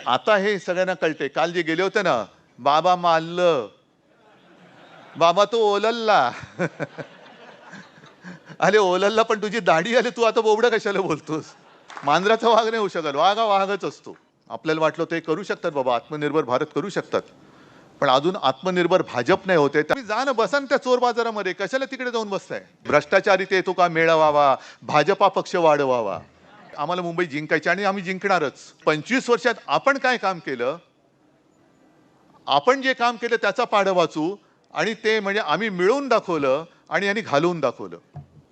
आता हे सगळ्यांना कळते काल जे गेले होते ना बाबा मानल. बाबा तो ओलल्ला. अरे ओलल्ला पण तुझी दाढी आली तू आता बोबडं कशाला बोलतोस? मांजराचा वाघ नाही होऊ शकत. वाघ हा वाघच असतो. आपल्याला वाटलं ते करू शकतात बाबा आत्मनिर्भर भारत करू शकतात. पण अजून आत्मनिर्भर भाजप नाही होते. तुम्ही जा ना बसा त्या चोर बाजारामध्ये. कशाला तिकडे जाऊन बसताय? भ्रष्टाचारी ते येतो का? मेळवावा. भाजपा पक्ष वाढवावा. आम्हाला मुंबई जिंकायची आणि आम्ही जिंकणारच. पंचवीस वर्षात आपण काय काम केलं? आपण जे काम केलं त्याचा पाढं वाचू आणि ते म्हणजे आम्ही मिळवून दाखवलं आणि यांनी घालवून दाखवलं.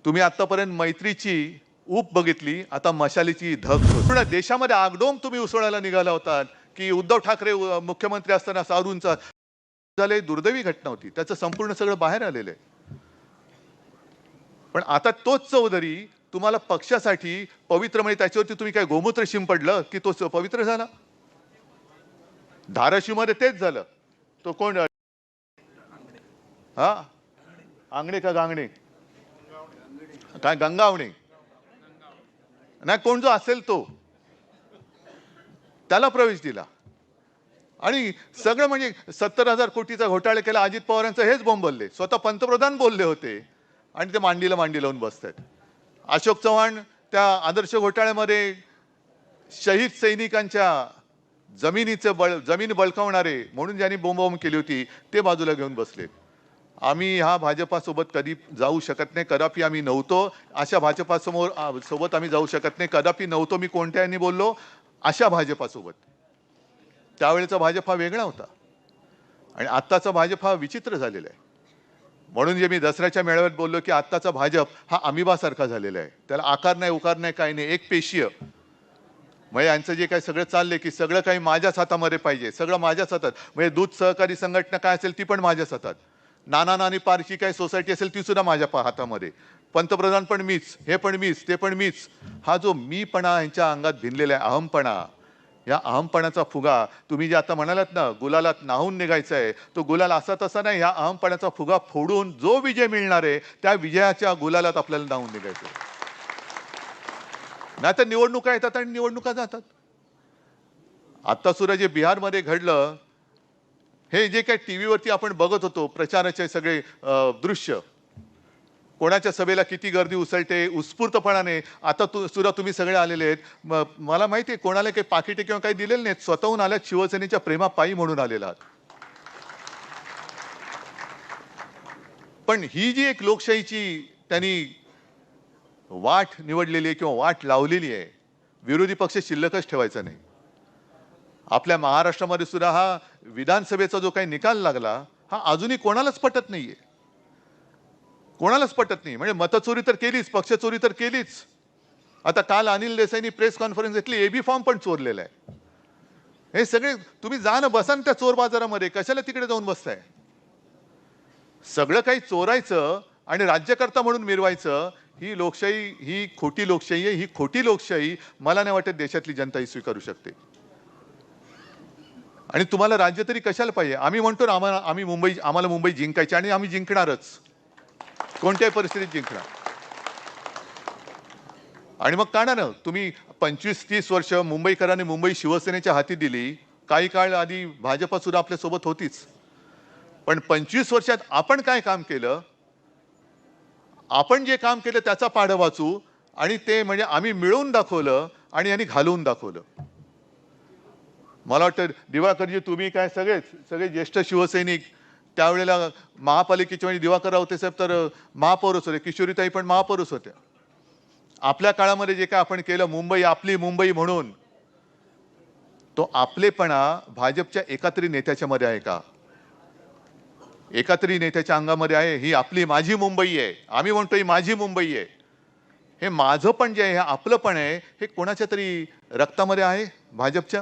तुम्ही आतापर्यंत मैत्रीची ऊप बघितली आता मशालीची धग पूर्ण देशामध्ये आगडोंग तुम्ही उसळायला निघाला होतात की उद्धव ठाकरे मुख्यमंत्री असताना सारूंचा झाले दुर्दैवी घटना होती. त्याचं संपूर्ण सगळं बाहेर आलेलं आहे. पण आता तोच चौधरी तुम्हाला पक्षासाठी पवित्र म्हणजे त्याच्यावरती तुम्ही काय गोमूत्र शिंपडलं की तो पवित्र झाला? धाराशिवमध्ये तेच झालं. तो कोण? हा? आंगणे का गांगणे? काय गंगावणे? नाही कोण जो असेल तो. त्याला प्रवेश दिला. आणि सगळं म्हणजे सत्तर हजार कोटीचा घोटाळा केला अजित पवारांचं हेच बोंबलले. स्वतः पंतप्रधान बोलले होते. आणि ते मांडीला मांडी लावून बसतात अशोक चव्हाण त्या आदर्श घोटाळ्यामध्ये शहीद सैनिकांच्या जमिनीचं बळ जमीन बळकावणारे म्हणून ज्यांनी बोंबाबोंब केली होती ते बाजूला घेऊन बसले. आम्ही ह्या भाजपासोबत कधी जाऊ शकत नाही कदापि आम्ही नव्हतो. अशा भाजपासमोर सोबत आम्ही जाऊ शकत नाही कदापि नव्हतो. मी कोणत्याही बोललो? अशा भाजपासोबत. त्यावेळेचा भाजप हा वेगळा होता. आणि आत्ताचा भाजप हा विचित्र झालेला आहे. म्हणून जे मी दसऱ्याच्या मेळाव्यात बोललो की आत्ताचा भाजप हा अमिबासारखा झालेला आहे. त्याला आकार नाही उकार नाही काही नाही एक पेशीय. म्हणजे यांचं जे काही सगळं चाललंय की सगळं काही माझ्याच हातामध्ये पाहिजे सगळं माझ्याच हातात. म्हणजे दूध सहकारी संघटना काय असेल ती पण माझ्याच हातात. नाना नानी पारची काही सोसायटी असेल ती सुद्धा माझ्या हातामध्ये. पंतप्रधान पण मीच हे पण मीच ते पण मीच. हा जो मीपणा यांच्या अंगात भिनलेला आहे अहमपणा. या अहमपणाचा फुगा. तुम्ही जे आता म्हणालात ना गुलालात नाहून निघायचं आहे तो गुलाल असा तसा नाही. ह्या अहमपणाचा फुगा फोडून जो विजय मिळणार आहे त्या विजयाच्या गुलालात आपल्याला नाहून निघायचं आहे नाही तर निवडणुका येतात आणि निवडणुका जातात. आता सुद्धा जे बिहारमध्ये घडलं हे जे काही टी व्हीवरती आपण बघत होतो प्रचाराचे सगळे दृश्य कोणाच्या सभेला किती गर्दी उसळते उत्स्फूर्तपणाने आता तु सुद्धा तुम्ही सगळे आलेले आहेत. मला माहिती आहे कोणाला काही पाकिटे किंवा काही दिलेले नाहीत. स्वतःहून आल्यात शिवसेनेच्या प्रेमापायी म्हणून आलेला आहात. पण ही जी एक लोकशाहीची त्यांनी वाट निवडलेली आहे किंवा वाट लावलेली आहे विरोधी पक्ष शिल्लकच ठेवायचा नाही. आपल्या महाराष्ट्रामध्ये सुद्धा हा विधानसभेचा जो काही निकाल लागला हा अजूनही कोणालाच पटत नाहीये. कोणालाच पटत नाही. म्हणजे मतचोरी तर केलीच पक्षचोरी तर केलीच. आता काल अनिल देसाईंनी प्रेस कॉन्फरन्स घेतली एबी फॉर्म पण चोरलेला आहे. हे सगळे तुम्ही जा ना बसा ना त्या चोर बाजारामध्ये कशाला तिकडे जाऊन बसताय? सगळं काही चोरायचं आणि राज्यकर्ता म्हणून मिरवायचं ही लोकशाही ही खोटी लोकशाही आहे ही खोटी लोकशाही मला नाही वाटत देशातली जनता ही स्वीकारू शकते. आणि तुम्हाला राज्य तरी कशाला पाहिजे? आम्ही म्हणतो ना आम्हाला आम्ही मुंबई आम्हाला मुंबई जिंकायची आणि आम्ही जिंकणारच. कोणत्याही परिस्थितीत जिंकणार. आणि मग का ना तुम्ही पंचवीस तीस वर्ष मुंबईकरांनी मुंबई शिवसेनेच्या हाती दिली. काही काळ आधी भाजपा सुद्धा आपल्यासोबत होतीच. पण पंचवीस वर्षात आपण काय काम केलं? आपण जे काम केलं त्याचा पाढं वाचू आणि ते म्हणजे आम्ही मिळवून दाखवलं आणि यांनी घालवून दाखवलं. मला वाटतं दिवाकरजी तुम्ही काय सगळेच सगळे ज्येष्ठ शिवसैनिक त्यावेळेला महापालिकेचे म्हणजे दिवाकर रावते साहेब तर महापौरच होते. किशोरीताई पण महापौरच होत्या आपल्या काळामध्ये जे काय आपण केलं मुंबई आपली मुंबई म्हणून तो आपलेपणा भाजपच्या एकात्री नेत्याच्या मध्ये आहे का? एकात्री नेत्याच्या अंगामध्ये आहे ही आपली माझी मुंबई आहे. आम्ही म्हणतो ही माझी मुंबई आहे. हे माझं पण जे आहे हे आपलं पण आहे हे कोणाच्या तरी रक्तामध्ये आहे भाजपच्या?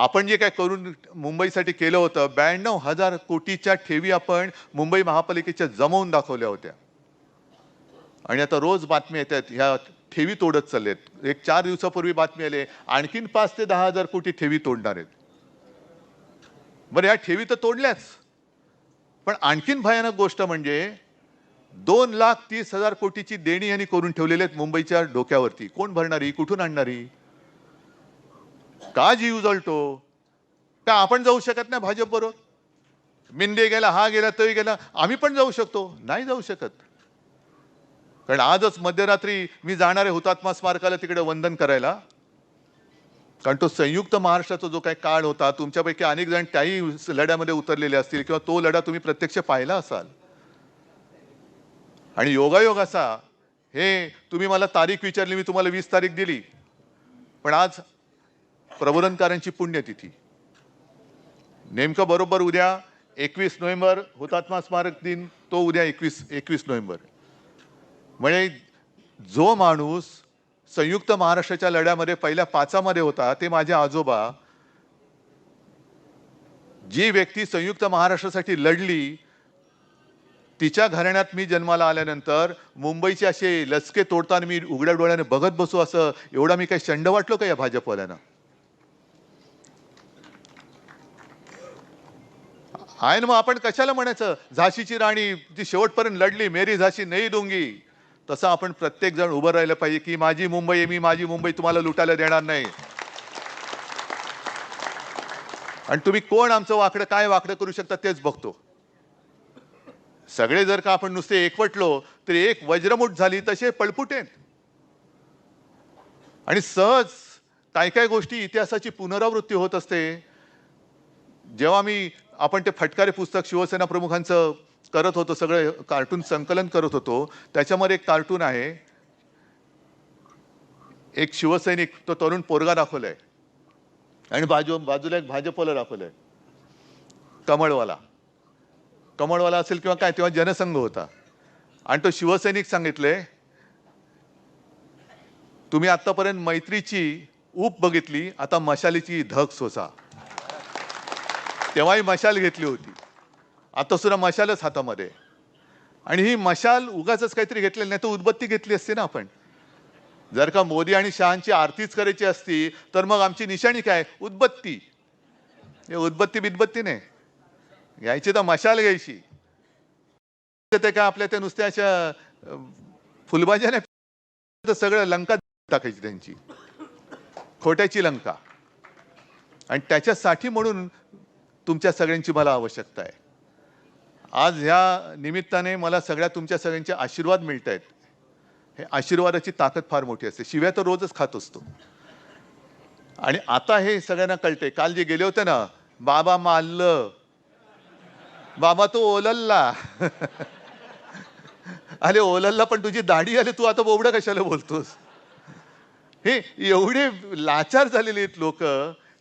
आपण जे काय करून मुंबईसाठी केलं होतं ब्याण्णव हजार कोटीच्या ठेवी आपण मुंबई महापालिकेच्या जमवून दाखवल्या होत्या. आणि आता रोज बातम्या येतात ह्या ठेवी तोडत चाललेत. एक चार दिवसापूर्वी बातमी आली आणखीन पाच ते दहा हजार कोटी ठेवी तोडणार आहेत. बरं ह्या ठेवी तर तोडल्याच. पण आणखीन भयानक गोष्ट म्हणजे दोन लाख तीस हजार कोटीची देणी यांनी करून ठेवलेली आहेत मुंबईच्या डोक्यावरती. कोण भरणारी? कुठून आणणारी? का जीव जळतो? का आपण जाऊ शकत नाही भाजप बरोबर मिंदे गेला हा गेला तोही गेला आम्ही पण जाऊ शकतो? नाही जाऊ शकत. कारण आजच मध्यरात्री मी जाणार आहे हुतात्मा स्मारकाला तिकडे वंदन करायला कारण तो संयुक्त महाराष्ट्राचा जो काही काळ होता तुमच्यापैकी अनेक जण त्याही लढ्यामध्ये उतरलेले असतील किंवा तो लढा तुम्ही प्रत्यक्ष पाहिला असाल. आणि योगायोग असा हे तुम्ही मला तारीख विचारली मी तुम्हाला वीस तारीख दिली पण आज प्रबोधनकारांची पुण्यतिथी. नेमकं बरोबर उद्या एकवीस नोव्हेंबर हुतात्मा स्मारक दिन तो उद्या एकवीस एकवीस नोव्हेंबर. म्हणजे जो माणूस संयुक्त महाराष्ट्राच्या लढ्यामध्ये पहिल्या पाचामध्ये होता ते माझे आजोबा जी व्यक्ती संयुक्त महाराष्ट्रासाठी लढली तिच्या घराण्यात मी जन्माला आल्यानंतर मुंबईचे असे लचके तोडताना मी उघड्या डोळ्याने बघत बसू असं एवढा मी काही शंड वाटलो का या भाजपवाल्यांना? आहे ना मग आपण कशाला म्हणायचं? झाशीची राणी जी शेवटपर्यंत लढली मेरी झाशी नाही दोंगी. तसं आपण प्रत्येक जण उभं राहिलं पाहिजे की माझी मुंबई आहे मी माझी मुंबई तुम्हाला लुटायला देणार नाही. आणि तुम्ही कोण आमचं वाकडं काय वाकडं करू शकता तेच बघतो. सगळे जर का आपण नुसते एकवटलो तरी एक वज्रमुठ झाली तसे पळपुटेन. आणि सहज काय काय गोष्टी इतिहासाची पुनरावृत्ती होत असते. जेव्हा मी आपण ते फटकारे पुस्तक शिवसेना प्रमुखांचं करत होतो सगळे कार्टून संकलन करत होतो. त्याच्यामध्ये एक कार्टून आहे. एक शिवसैनिक तो तरुण पोरगा दाखवलाय. आणि बाजू बाजूला एक भाजपला दाखवलंय. कमळवाला. कमळवाला असेल किंवा काय तेव्हा जनसंघ होता. आणि तो शिवसैनिक सांगितले तुम्ही आतापर्यंत मैत्रीची ऊप बघितली आता मशालीची धग सोसा. तेव्हाही मशाल घेतली होती. आता सुद्धा मशालच हातामध्ये आणि ही मशाल उगाच काहीतरी घेतलेली नाही तर उदबत्ती घेतली असती ना आपण. जर का मोदी आणि शहांची आरतीच करायची असती तर मग आमची निशाणी काय? उदबत्ती. हे उदबत्ती बिदबत्ती नाही. घ्यायची तर मशाल घ्यायची. ते काय आपल्या त्या नुसत्या अशा फुलबाज्या नाही? तर सगळं लंका टाकायची त्यांची. खोट्याची लंका. आणि त्याच्यासाठी म्हणून तुमच्या सगळ्यांची मला आवश्यकता आहे. आज ह्या निमित्ताने मला सगळ्या तुमच्या सगळ्यांचे आशीर्वाद मिळत आहेत हे आशीर्वादाची ताकद फार मोठी असते. शिव्या तर रोजच खात असतो. आणि आता हे सगळ्यांना कळते काल जे गेले होते ना बाबा मानलं. बाबा तो ओलल्ला. अरे ओलल्ला पण तुझी दाढी आली तू आता बोबडं कशाला बोलतोस? हे एवढे लाचार झालेले आहेत लोक.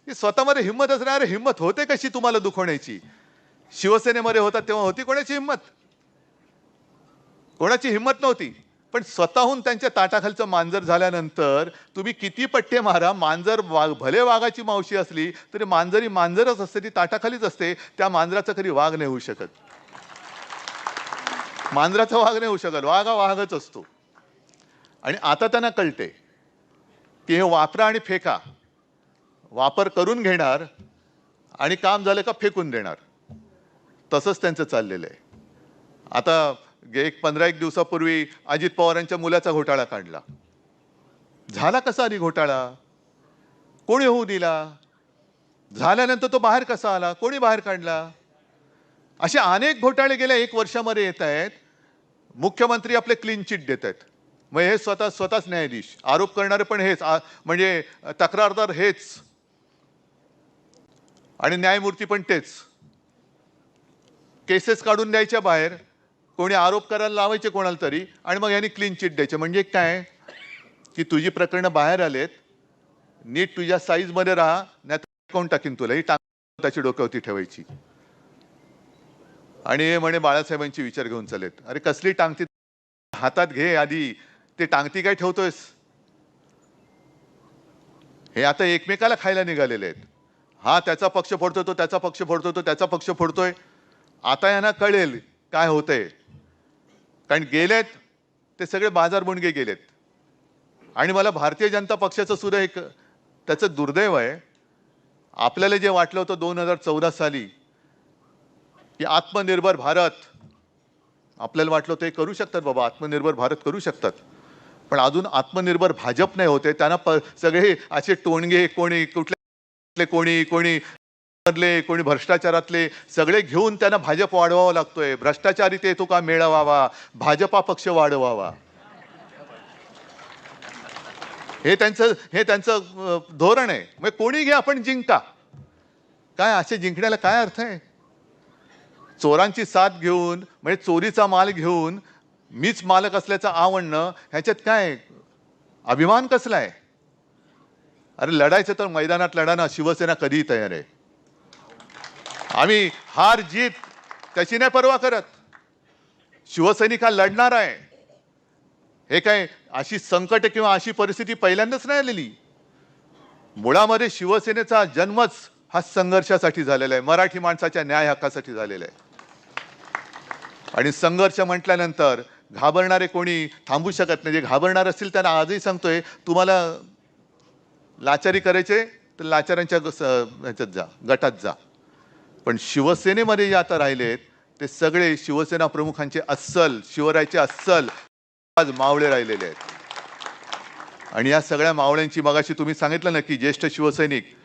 की स्वतःमध्ये हिंमत असणार हिंमत होते कशी तुम्हाला दुखवण्याची? शिवसेनेमध्ये होता तेव्हा होती कोणाची हिंमत? कोणाची हिंमत नव्हती. पण स्वतःहून त्यांच्या ताटाखालचं मांजर झाल्यानंतर तुम्ही किती पट्टे मारा मांजर वाघ भले वाघाची मावशी असली तरी मांजरी मांजरच असते ती ताटाखालीच असते त्या मांजराचा कधी वाघ नाही होऊ शकत. मांजराचा वाघ नाही होऊ शकत वाघ हा वाघच असतो. आणि आता त्यांना कळते की हे वापरा आणि फेका. वापर करून घेणार आणि काम झालं का फेकून देणार. तसंच त्यांचं चाललेलं आहे. आता गे- एक पंधरा एक दिवसापूर्वी अजित पवारांच्या मुलाचा घोटाळा काढला. झाला कसा आधी घोटाळा? कोणी होऊ दिला? झाल्यानंतर तो बाहेर कसा आला? कोणी बाहेर काढला? असे अनेक घोटाळे गेल्या एक वर्षामध्ये येत आहेत. मुख्यमंत्री आपले क्लीन चिट देत आहेत. मग हे स्वतः स्वतःच न्यायाधीश. आरोप करणारे पण हेच. आ- म्हणजे तक्रारदार हेच. आणि न्यायमूर्ती पण तेच. केसेस काढून द्यायच्या बाहेर कोणी आरोप करायला लावायचे कोणाला तरी आणि मग यांनी क्लीन चिट द्यायचे. म्हणजे काय? की तुझी प्रकरणं बाहेर आलेत नीट तुझ्या साईजमध्ये राहा नाही कोण टाकीन तुला. ही टांग त्याची डोक्यावरती ठेवायची. आणि हे म्हणे बाळासाहेबांची विचार घेऊन चालेत अरे कसली टांगती हातात घे आधी. ते टांगती काय ठेवतोयस? हे आता एकमेकाला खायला निघालेले आहेत. हा त्याचा पक्ष फोडतोय तो त्याचा पक्ष फोडतो तो त्याचा पक्ष फोडतोय. आता यांना कळेल काय होतंय. कारण गेलेत ते सगळे बाजार बुणगे गेलेत. आणि मला भारतीय जनता पक्षाचं सुद्धा एक त्याचं दुर्दैव आहे. आपल्याला जे वाटलं होतं दोन हजार चौदा साली की आत्मनिर्भर भारत आपल्याला वाटलं ते करू शकतात बाबा आत्मनिर्भर भारत करू शकतात. पण अजून आत्मनिर्भर भाजप नाही होते त्यांना प सगळे असे टोणगे कोणी कुठले कोणी कोणी मधले कोणी भ्रष्टाचारातले सगळे घेऊन त्यांना भाजप वाढवावा लागतोय. भ्रष्टाचारी ते तो का मिळवावा? भाजपा पक्ष वाढवावा. हे त्यांचं हे त्यांचं धोरण आहे. मग कोणी घ्या आपण जिंका काय असे जिंकण्याला काय अर्थ आहे? चोरांची साथ घेऊन म्हणजे चोरीचा माल घेऊन मीच मालक असल्याचं आवडणं ह्याच्यात काय? अभिमान कसला आहे? अरे लढायचं तर मैदानात लढा ना शिवसेना कधीही तयार आहे. आम्ही हार जीत त्याची नाही पर्वा करत. शिवसैनिक हा लढणार आहे. हे काय अशी संकट किंवा अशी परिस्थिती पहिल्यांदाच नाही आलेली. मुळामध्ये शिवसेनेचा जन्मच हा संघर्षासाठी झालेला आहे. मराठी माणसाच्या न्याय हक्कासाठी झालेला आहे. आणि संघर्ष म्हटल्यानंतर घाबरणारे कोणी थांबू शकत नाही. जे घाबरणार असतील त्यांना आजही सांगतोय तुम्हाला लाचारी करायचे तर लाचारांच्या ग- स- ह्याच्यात जा गटात जा. पण शिवसेनेमध्ये जे आता राहिलेत ते सगळे शिवसेना प्रमुखांचे अस्सल शिवरायचे अस्सल आज मावळे राहिलेले आहेत. आणि या सगळ्या मावळ्यांची मगाशी तुम्ही सांगितलं ना की ज्येष्ठ शिवसैनिक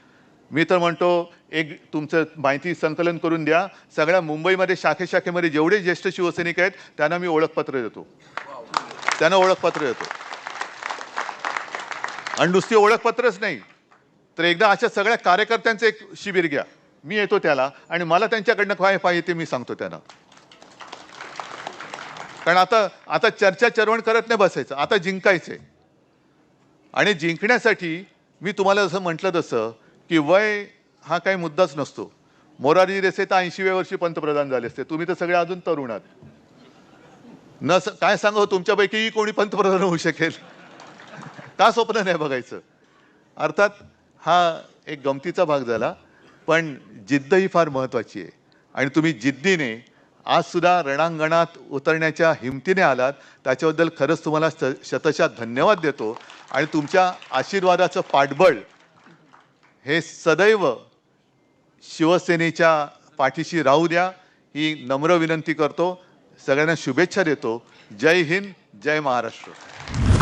मी तर म्हणतो एक तुमचं माहिती संकलन करून द्या. सगळ्या मुंबईमध्ये शाखे शाखेमध्ये जेवढे ज्येष्ठ शिवसैनिक आहेत त्यांना मी ओळखपत्र देतो. त्यांना ओळखपत्र देतो. आणि नुसती ओळखपत्रच नाही. तर एकदा अशा सगळ्या कार्यकर्त्यांचं एक शिबिर घ्या. मी येतो त्याला आणि मला त्यांच्याकडनं काय पाहिजे ते मी सांगतो त्यांना. कारण आता आता चर्चा चरवण करत नाही बसायचं. आता जिंकायचंय. आणि जिंकण्यासाठी मी तुम्हाला जसं म्हटलं तसं की वय हा काही मुद्दाच नसतो. मोरारजी देसाई तर ऐंशीव्या वर्षी पंतप्रधान झाले असते. तुम्ही तर सगळे अजून तरुण आहात. न काय सांगू तुमच्यापैकीही कोणी पंतप्रधान होऊ शकेल. का स्वप्न नाही बघायचं? अर्थात हा एक गमतीचा भाग झाला पण जिद्द ही फार महत्त्वाची आहे. आणि तुम्ही जिद्दीने आजसुद्धा रणांगणात उतरण्याच्या हिमतीने आलात त्याच्याबद्दल खरंच तुम्हाला स- धन्यवाद देतो. आणि तुमच्या आशीर्वादाचं पाठबळ हे सदैव शिवसेनेच्या पाठीशी राहू द्या ही नम्र विनंती करतो. सगळ्यांना शुभेच्छा देतो. जय हिंद जय महाराष्ट्र.